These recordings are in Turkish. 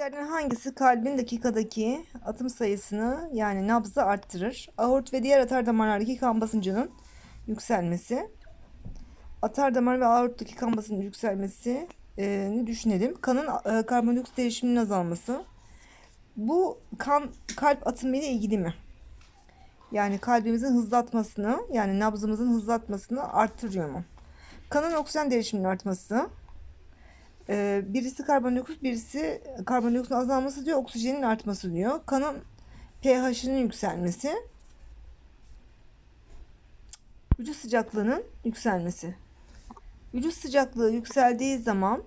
Aşağıdakilerden hangisi kalbin dakikadaki atım sayısını yani nabzı arttırır? Aort ve diğer atar damarlardaki kan basıncının yükselmesi. Atar damar ve aorttaki kan basıncının yükselmesini düşünelim. Kanın e, karbondioksit değişiminin azalması. Bu kan kalp atımı ile ilgili mi? Yani kalbimizin hızlı atmasını yani nabzımızın hızlı atmasını arttırıyor mu? Kanın oksijen değişiminin artması. Ee, birisi karbondioksit, birisi karbondioksitin azalması diyor, oksijenin artması diyor. Kanın pH'inin yükselmesi. Vücut sıcaklığının yükselmesi. Vücut sıcaklığı yükseldiği zaman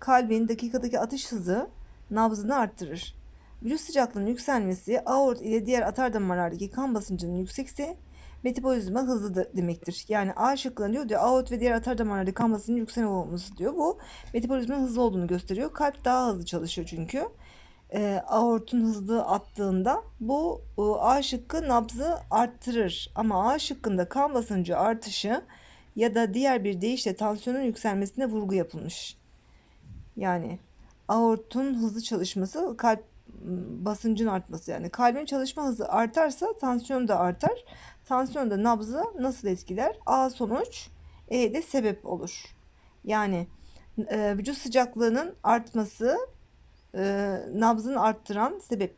kalbin dakikadaki atış hızı nabzını arttırır. Vücut sıcaklığının yükselmesi aort ile diğer atar damarlardaki kan basıncının yüksekse metabolizma hızlıdır demektir. Yani A şıkkında diyor diyor aort ve diğer atar damarlardaki kan basıncının yüksek olması diyor. Bu metabolizmanın hızlı olduğunu gösteriyor. Kalp daha hızlı çalışıyor çünkü. E, aortun hızlı attığında bu e, A şıkkı nabzı arttırır. Ama A şıkkında kan basıncı artışı ya da diğer bir deyişle tansiyonun yükselmesine vurgu yapılmış. Yani aortun hızlı çalışması kalp basıncın artması yani kalbin çalışma hızı artarsa tansiyon da artar. Tansiyon da nabzı nasıl etkiler? A sonuç, E de sebep olur. Yani e, vücut sıcaklığının artması e, nabzını arttıran sebep.